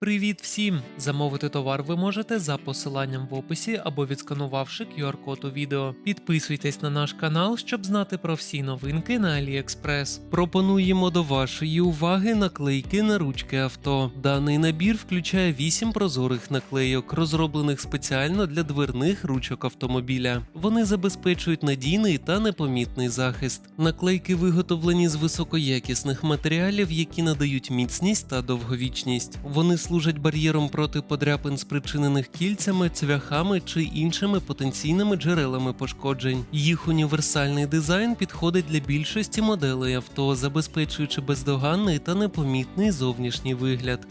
Привіт всім! Замовити товар ви можете за посиланням в описі або відсканувавши QR-код у відео. Підписуйтесь на наш канал, щоб знати про всі новинки на AliExpress. Пропонуємо до вашої уваги наклейки на ручки авто. Даний набір включає 8 прозорих наклейок, розроблених спеціально для дверних ручок автомобіля. Вони забезпечують надійний та непомітний захист. Наклейки виготовлені з високоякісних матеріалів, які надають міцність та довговічність. Вони служать бар'єром проти подряпин, спричинених кільцями, цвяхами чи іншими потенційними джерелами пошкоджень. Їх універсальний дизайн підходить для більшості моделей авто, забезпечуючи бездоганний та непомітний зовнішній вигляд.